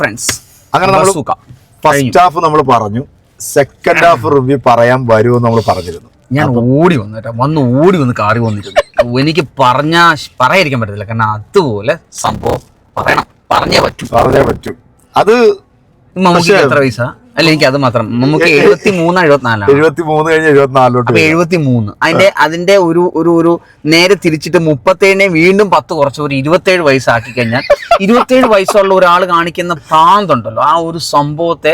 Friends അങ്ങനെ നമ്മൾ first half നമ്മൾ പറഞ്ഞു. സെക്കൻഡ് ഹാഫ് റിവ്യൂ പറയാൻ വരുമെന്ന് നമ്മൾ പറഞ്ഞിരുന്നു. ഞാൻ ഓടി വന്നു വന്ന് ഓടി വന്ന് കാറി വന്നിരുന്നു. എനിക്ക് പറഞ്ഞാ പറയാതിരിക്കാൻ പറ്റത്തില്ല. കാരണം അതുപോലെ സംഭവം പറയണം. പറഞ്ഞേ പറ്റൂ. പറഞ്ഞേ പറ്റൂ. അത് മമ്മൂക്ക് എത്ര വയസ്സാ? അല്ല എനിക്ക് അത് മാത്രം. നമുക്ക് എഴുപത്തി മൂന്ന് എഴുപത്തിനാലാണ്. എഴുപത്തി മൂന്ന് കഴിഞ്ഞ് എഴുപത്തിനാലിലോട്ട് എഴുപത്തി മൂന്ന് അതിന്റെ അതിന്റെ ഒരു ഒരു ഒരു നേരെ തിരിച്ചിട്ട് മുപ്പത്തേഴിനെ വീണ്ടും പത്ത് കുറച്ച് ഒരു ഇരുപത്തേഴ് വയസ്സാക്കി കഴിഞ്ഞാൽ ഇരുപത്തേഴ് വയസ്സുള്ള ഒരാൾ കാണിക്കുന്ന പ്രാന്തുണ്ടല്ലോ ആ ഒരു സംഭവത്തെ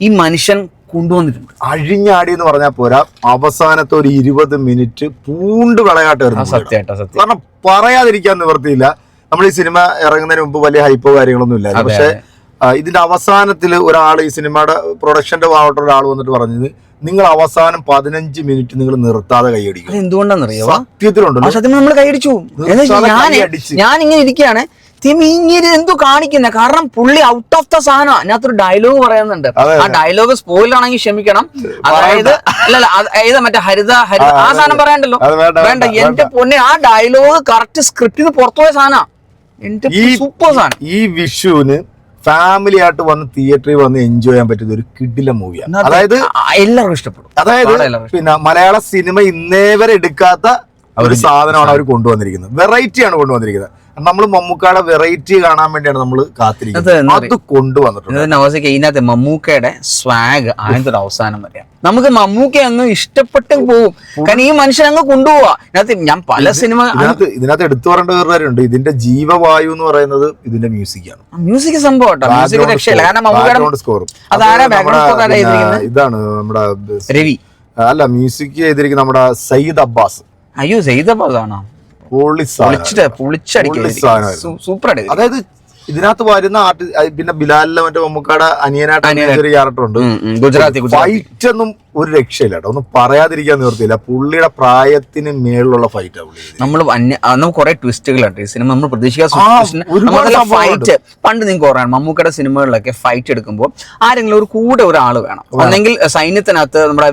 ഈ മനുഷ്യൻ കൊണ്ടുവന്നിട്ടുണ്ട്. അഴിഞ്ഞാടി എന്ന് പറഞ്ഞാൽ പോരാ. അവസാനത്തെ ഒരു ഇരുപത് മിനിറ്റ് പൂണ്ട് വിളയാട്ട് വരുന്നു സത്യമായിട്ടോ സത്യം. കാരണം പറയാതിരിക്കാൻ നിവർത്തിയില്ല നമ്മൾ ഈ സിനിമ ഇറങ്ങുന്നതിന് മുമ്പ് വലിയ ഹൈപ്പോ കാര്യങ്ങളൊന്നും ഇല്ല പക്ഷേ പക്ഷെ ഇതിന്റെ അവസാനത്തിൽ ഒരാൾ ഈ സിനിമയുടെ പ്രൊഡക്ഷന്റെ ഭാഗമായിട്ട് ഒരാൾ വന്നിട്ട് പറഞ്ഞത് നിങ്ങൾ അവസാനം പതിനഞ്ച് മിനിറ്റ് നിങ്ങൾ നിർത്താതെ കൈയടിക്കും എന്തുകൊണ്ടാണെന്നറിയോ? ആ സത്യത്തിലുണ്ടല്ലോ സത്യം നമ്മൾ കൈയടിച്ചു. ഞാൻ ഇങ്ങനെ ഇരിക്കുകയാണ്. തിമി എന്തോ കാണിക്കുന്നത് കാരണം പുള്ളി ഔട്ട് ഓഫ് ദ സാധനം. അതിനകത്തൊരു ഡയലോഗ് പറയുന്നുണ്ട്. ആ ഡയലോഗ് സ്പോയിൽ ആണെങ്കിൽ ക്ഷമിക്കണം. അതായത് അല്ലല്ല ഏത് മറ്റേ ഹരിത ഹരിത? ആ സാധനം പറയണ്ടല്ലോ. വേണ്ട, എന്റെ പൊന്നെ ആ ഡയലോഗ് കറക്റ്റ് സ്ക്രിപ്റ്റിന് പുറത്തുപോയ സാധനം. എന്റെ സൂപ്പർ സാധനം. ഈ വിഷുവിന് ഫാമിലി ആയിട്ട് വന്ന് തിയേറ്ററിൽ വന്ന് എൻജോയ് ചെയ്യാൻ പറ്റുന്ന ഒരു കിഡിലെ മൂവിയാണ് അതായത് എല്ലാവർക്കും ഇഷ്ടപ്പെടും. അതായത് പിന്നെ മലയാള സിനിമ ഇന്നേവരെ എടുക്കാത്ത ഒരു സാധനമാണ് അവർ കൊണ്ടുവന്നിരിക്കുന്നത്. വെറൈറ്റിയാണ് കൊണ്ടുവന്നിരിക്കുന്നത്. നമ്മൾ മമ്മൂക്കാടെ വെറൈറ്റി കാണാൻ വേണ്ടിയാണ് നമ്മൾ കാത്തിരിക്കുന്നത്. അത് കൊണ്ടുവന്നിട്ടുണ്ട്. നവാസിക്ക് ഇതിനകത്ത് മമ്മൂക്കയുടെ സ്വാഗ് ആദ്യത്തെ ഒരു അവസാനം വരെ നമുക്ക് മമ്മൂക്ക അങ്ങ് ഇഷ്ടപ്പെട്ട് പോകും കാരണം ഈ മനുഷ്യൻ അങ്ങ് കൊണ്ടുപോവാ. ഇതിനകത്ത് ഞാൻ പല സിനിമ ഇതിനകത്ത് ഇതിനകത്ത് എടുത്തു പറയേണ്ട ഒരു കാര്യമുണ്ട്. ഇതിന്റെ ജീവവായു എന്ന് പറയുന്നത് ഇതിന്റെ മ്യൂസിക്കാണ് മ്യൂസിക് സംഭവം മ്യൂസിക് രക്ഷയില്ല. കാരണം മമ്മൂക്കയുടെ സ്കോറും അതാരാ ഇതാണ് നമ്മുടെ രവി. അല്ല മ്യൂസിക് ചെയ്തിരിക്കുന്ന നമ്മുടെ സയ്യിദ് അബ്ബാസ്. അയ്യോ ചെയ്ത പൊളി. പൊളിച്ചിട്ട് പൊളിച്ചടിക്കുക സൂപ്പർ അടി അതായത് ഇതിനകത്ത് വരുന്ന ആർട്ടി പിന്നെ ബിലാലിലെ മറ്റേ മമ്മൂക്കാടെ അനിയനായിട്ട് ഒരു ക്യാരക്ടർ ഉണ്ട്. ഗുജറാത്തി ഫൈറ്റ് ഒന്നും ഒരു രക്ഷയില്ല കേട്ടോ. ഒന്നും പറയാതിരിക്കാൻ നിവർത്തിയില്ല പുള്ളിയുടെ പ്രായത്തിന് മേളിലുള്ള ഫൈറ്റ് നമ്മൾ അന്ന് കുറെ ട്വിസ്റ്റുകളുണ്ട് ഈ സിനിമ നമ്മൾ പ്രതീക്ഷിക്കാത്ത. ഫൈറ്റ് പണ്ട് നിങ്ങൾക്ക് ഓർമ്മ മമ്മൂക്കയുടെ സിനിമകളിലൊക്കെ ഫൈറ്റ് എടുക്കുമ്പോൾ ആരെങ്കിലും ഒരു കൂടെ ഒരാൾ വേണം. അല്ലെങ്കിൽ സൈന്യത്തിനകത്ത് നമ്മുടെ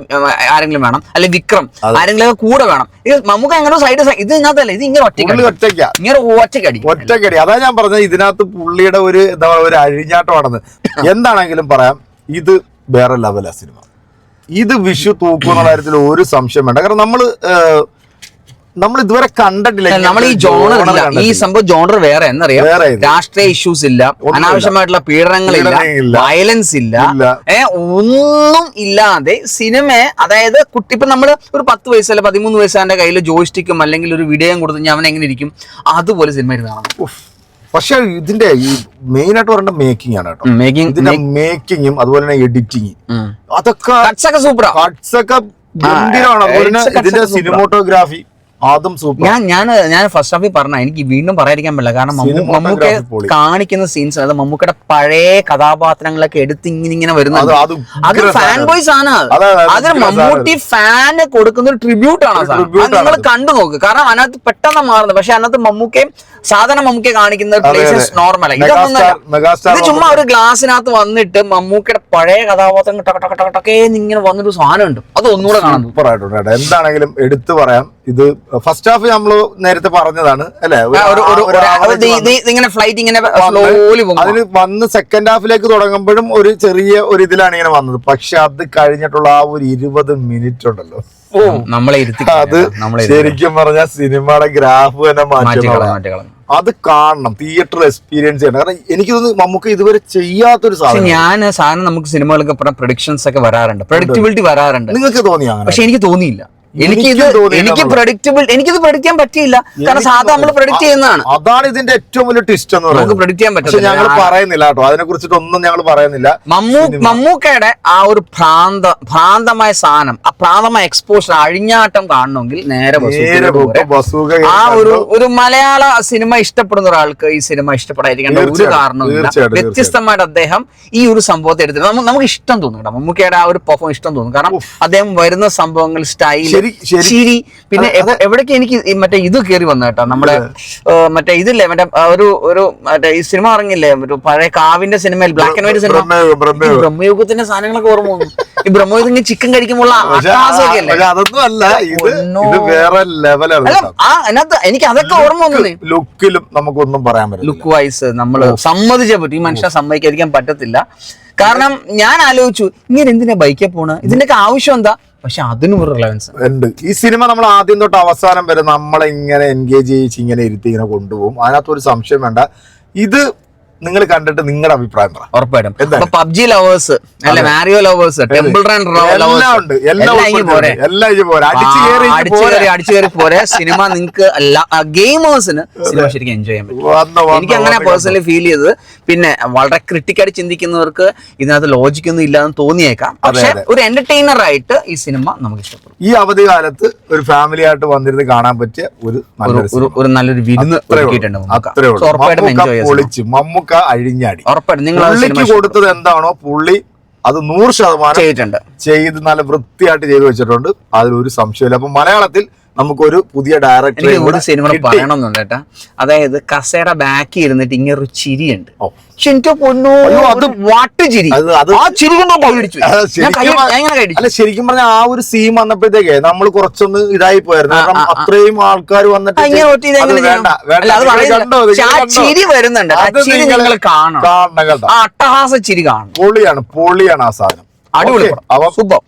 ആരെങ്കിലും വേണം. അല്ലെങ്കിൽ വിക്രം. ആരെങ്കിലും കൂടെ വേണം. ഇത് മമ്മൂക്ക അങ്ങനെ സൈഡ് ഇത് ഇതിനകത്തല്ല. ഇത് ഇങ്ങനെ ഒറ്റയ്ക്കാ ഇങ്ങനെ ഒറ്റക്കടി ഒറ്റക്കടി അതാ ഞാൻ പറഞ്ഞത്. ഇതിനകത്ത് പുള്ളിയുടെ ഒരു എന്താ പറയുക ഒരു അഴിഞ്ഞാട്ടമാണെന്ന്. എന്താണെങ്കിലും പറയാം. ഇത് വേറെ ലെവലാ സിനിമ. ഇത് വിഷു തൂക്കുന്ന കാര്യത്തിൽ ഒരു സംശയം വേണ്ട. കാരണം നമ്മൾ നമ്മൾ ഇതുവരെ കണ്ടിട്ടില്ല നമ്മൾ ഈ ജോണർ ഇല്ല ഈ സംഭവം ജോണർ വേറെ. എന്നറിയാം? രാഷ്ട്രീയ ഇഷ്യൂസ് ഇല്ല. അനാവശ്യമായിട്ടുള്ള പീഡനങ്ങളില്ല. വയലൻസ് ഇല്ല. ഒന്നും ഇല്ലാതെ സിനിമ അതായത് കുട്ടി ഇപ്പൊ നമ്മൾ ഒരു പത്ത് വയസ്സ് വയസ്സല്ല പതിമൂന്ന് വയസ്സാന്റെ കയ്യിൽ ജോയിസ്റ്റിക്കും അല്ലെങ്കിൽ ഒരു വിടയം കൊടുത്ത് ഞാൻ അവൻ എങ്ങനെ ഇരിക്കും? അതുപോലെ സിനിമ ഇരുന്ന് കാണണം ഉഫ്. പക്ഷെ ഇതിന്റെ ഈ മെയിൻ ആയിട്ട് പറയേണ്ട മേക്കിംഗ് ആണ് കേട്ടോ. മേക്കിംഗ് ഇതിന്റെ മേക്കിങ്ങും അതുപോലെ തന്നെ എഡിറ്റിംഗ് അതൊക്കെ സൂപ്പർ സൂപ്പറാ ഗംഭീരമാണ് അതുപോലെ തന്നെ ഇതിന്റെ സിനിമോട്ടോഗ്രാഫി അതും സൂപ്പർ ഞാൻ ഞാൻ ഞാൻ ഫസ്റ്റ് ഹാഫിൽ പറഞ്ഞ എനിക്ക് വീണ്ടും പറയാതിരിക്കാൻ പറ്റില്ല. കാരണം മമ്മൂക്കെ. കാണിക്കുന്ന സീൻസ് അത് മമ്മൂക്കയുടെ പഴയ കഥാപാത്രങ്ങളൊക്കെ എടുത്ത് ഇങ്ങനെ ഇങ്ങനെ വരുന്നത് അത് ഫാൻ. ബോയ്സ് ആണ്. അതെ, മമ്മൂട്ടി ഫാന് കൊടുക്കുന്ന ഒരു ട്രിബ്യൂട്ട് ആണ് നിങ്ങൾ കണ്ടു നോക്ക്. കാരണം അതിനകത്ത് പെട്ടെന്ന് മാറുന്നത്. പക്ഷെ അതിനകത്ത് മമ്മൂക്കയും സാധാരണ മമ്മൂക്കെ കാണിക്കുന്ന പ്ലേസസ് നോർമൽ ഇത് ചുമ്മാ ഒരു ഗ്ലാസിനകത്ത് വന്നിട്ട് മമ്മൂക്കയുടെ പഴയ കഥാപാത്രം ടക ടക ടക ടക്കേന്ന് ഇങ്ങനെ വന്നൊരു സാധനം ഉണ്ട് അത് ഒന്നുകൂടെ കാണാം സൂപ്പർ ആയിട്ടുണ്ട് എന്താണെങ്കിലും എടുത്തു പറയാം ഇത് ഫസ്റ്റ് ഹാഫ് നമ്മൾ നേരത്തെ പറഞ്ഞതാണ് അല്ലെ? ഇങ്ങനെ ഫ്ലൈറ്റ് ഇങ്ങനെ അതിന് വന്ന് സെക്കൻഡ് ഹാഫിലേക്ക് തുടങ്ങുമ്പോഴും ഒരു ചെറിയ ഒരു ഇതിലാണ് ഇങ്ങനെ വന്നത്. പക്ഷെ അത് കഴിഞ്ഞിട്ടുള്ള ആ ഒരു ഇരുപത് മിനിറ്റ് ഉണ്ടല്ലോ. നമ്മളെ അത് നമ്മളെ ശരിക്കും പറഞ്ഞാൽ സിനിമയുടെ ഗ്രാഫ് തന്നെ മാറ്റി അത് കാണണം. തിയേറ്റർ എക്സ്പീരിയൻസ് ചെയ്യണം. കാരണം എനിക്ക് തോന്നുന്നു നമുക്ക് ഇതുവരെ ചെയ്യാത്തൊരു സാധനം. ഞാൻ സാധനം നമുക്ക് സിനിമകൾക്ക് പ്രൊഡിക്ഷൻസ് ഒക്കെ വരാറുണ്ട്. പ്രൊഡക്ടിബിലിറ്റി വരാറുണ്ട്. നിങ്ങൾക്ക് തോന്നിയാ അങ്ങനെ? പക്ഷെ എനിക്ക് തോന്നിയില്ല. എനിക്ക് ഇത് എനിക്കും. പ്രഡിക്റ്റബിൾ എനിക്കിത് പ്രഡിക്റ്റ് ചെയ്യാൻ പറ്റിയില്ല. കാരണം സാധാരണ നമ്മൾ. പ്രഡിക്റ്റ് ചെയ്യുന്നതാണ്. അതാണ് ഇതിന്റെ ഏറ്റവും വലിയ ട്വിസ്റ്റ് എന്ന് പറയുന്നത്. പ്രഡിക്റ്റ് ചെയ്യാൻ പറ്റില്ല ഞങ്ങൾ പറയുന്നില്ല കേട്ടോ. അതിനെ കുറിച്ചിട്ടൊന്നും ഞങ്ങൾ പറയുന്നില്ല. മമ്മൂ മമ്മൂക്കയുടെ ആ ഒരു ഭ്രാന്ത ഭ്രാന്തമായ സാധനം ആ ഭ്രാന്തമായ എക്സ്പോഷർ അഴിഞ്ഞാട്ടം കാണണമെങ്കിൽ നേരെ ആ ഒരു ഒരു മലയാള സിനിമ ഇഷ്ടപ്പെടുന്ന ഒരാൾക്ക് ഈ സിനിമ ഇഷ്ടപ്പെടാതിരിക്കേണ്ട ഒരു കാരണം വ്യത്യസ്തമായിട്ട് അദ്ദേഹം ഈ ഒരു സംഭവത്തെ എടുത്തിട്ട് നമുക്ക് നമുക്ക് ഇഷ്ടം തോന്നും കേട്ടോ. മമ്മൂക്കയുടെ ആ ഒരു പെർഫോം ഇഷ്ടം തോന്നും കാരണം അദ്ദേഹം വരുന്ന സംഭവങ്ങൾ സ്റ്റൈൽ ശരി- ശരി. പിന്നെ എവ- എവിടേക്ക് എനിക്ക് മറ്റേ ഇത് കയറി വന്നു കേട്ടോ. നമ്മുടെ മറ്റേ ഇതില്ലേ മറ്റേ ഒരു ഒരു മറ്റേ ഈ സിനിമ ഇറങ്ങില്ലേ ഒരു പഴയ കാവിന്റെ സിനിമയിൽ ബ്ലാക്ക് ആൻഡ് വൈറ്റ് സിനിമ? ബ്രഹ്മയുഗം, ബ്രഹ്മയുഗം. ബ്രഹ്മയുഗത്തിന്റെ സാധനങ്ങളൊക്കെ ഓർമ്മ വന്നു. ഈ ബ്രഹ്മോയുധ ചിക്കൻ കഴിക്കുമ്പോൾ അതൊന്നും അല്ല. ഇത് വേറെ ലെവലാണ് അതിനകത്ത് എനിക്ക് അതൊക്കെ ഓർമ്മ വന്നു ലുക്കിലും നമുക്കൊന്നും പറയാൻ പറ്റില്ല ലുക്ക് വൈസ് നമ്മൾ സമ്മതിച്ചേ പറ്റും. ഈ മനുഷ്യനെ സമ്മതിക്കാതിരിക്കാൻ പറ്റത്തില്ല. കാരണം ഞാൻ ആലോചിച്ചു ഇങ്ങനെ എന്തിനാ ബൈക്കിൽ പോണ? ഇതിന്റെയൊക്കെ ആവശ്യം എന്താ? പക്ഷെ അതിനും ഒരു റിലവൻസ് ഉണ്ട്. ഈ സിനിമ നമ്മൾ ആദ്യം തൊട്ട് അവസാനം വരെ നമ്മളെ ഇങ്ങനെ എൻഗേജ് ചെയ്യിച്ച് ഇങ്ങനെ ഇരുത്തി ഇങ്ങനെ കൊണ്ടുപോകും. അതിനകത്തൊരു സംശയം വേണ്ട. ഇത് നിങ്ങൾ കണ്ടിട്ട് നിങ്ങളുടെ അഭിപ്രായം പറ. ഉറപ്പായിട്ടും. പബ്ജി ലവേഴ്സ് അല്ലെ മാരിയോ ലവേഴ്സ് ടെമ്പിൾ റൺ എല്ലാം ഉണ്ട് എല്ലാം പോരെ. എല്ലാം പോരെ. അടിച്ചു കയറി അടിച്ചു പോരെ. കയറി അടിച്ചു കയറി പോരെ. സിനിമ നിങ്ങൾക്ക് ഗെയിമേഴ്സിന് സിനിമ ശരിക്കും എൻജോയ് ചെയ്യാൻ പറ്റും. എനിക്ക് അങ്ങനെ. പേഴ്സണലി ഫീൽ ചെയ്തത് പിന്നെ വളരെ ക്രിട്ടിക്കായിട്ട് ചിന്തിക്കുന്നവർക്ക് ഇതിനകത്ത് ലോജിക് ഒന്നും ഇല്ലാന്ന് തോന്നിയേക്കാം. പക്ഷെ ഒരു എന്റർടൈനർ ആയിട്ട് ഈ സിനിമ നമുക്ക് ഇഷ്ടപ്പെടും. ഈ അവധി കാലത്ത് ഒരു ഫാമിലി ആയിട്ട് വന്നിരുന്ന് കാണാൻ പറ്റിയ ഒരു ഒരു നല്ലൊരു വിരുന്ന് ഉറപ്പായിട്ടും എൻജോയ് ഒരുക്കിയിട്ടുണ്ട് മമ്മൂക്ക. അത്രേ ഉള്ളൂ. മമ്മൂക്ക ചെയ്യാം അഴിഞ്ഞാടി. പുള്ളിക്ക് കൊടുത്തത് എന്താണോ പുള്ളി അത് നൂറ് ശതമാനം ചെയ്തിട്ടുണ്ട്. ചെയ്ത് നല്ല വൃത്തിയായിട്ട് ചെയ്തു വെച്ചിട്ടുണ്ട്. അതിലൊരു സംശയമില്ല അപ്പൊ മലയാളത്തിൽ നമുക്കൊരു പുതിയ ഡയറക്ടർ ഒരു സിനിമ പറയണമെന്നുണ്ട് കേട്ടാ. അതായത് കസേര ബാക്കി ഇരുന്നിട്ട് ഇങ്ങനെ ഒരു ചിരിയുണ്ട്. ശരിക്കും കൈ പറ- ഞാൻ ഇങ്ങനെ കൈ അടിച്ചു അല്ല ശരിക്കും പറഞ്ഞാൽ ആ ഒരു സീൻ വന്നപ്പോഴത്തേക്ക് നമ്മൾ കുറച്ചൊന്ന് ഇതായി പോയായിരുന്നു. കാരണം. അത്രയും ആൾക്കാർ വന്നിട്ട്? ചിരി വരുന്നുണ്ട്. കാണണം. കേട്ടോ അട്ടഹാസ ചിരി കാണണം. പൊളിയാണ് പൊളിയാണ് ആ സാധനം. അടിപൊളി. സൂപ്പർ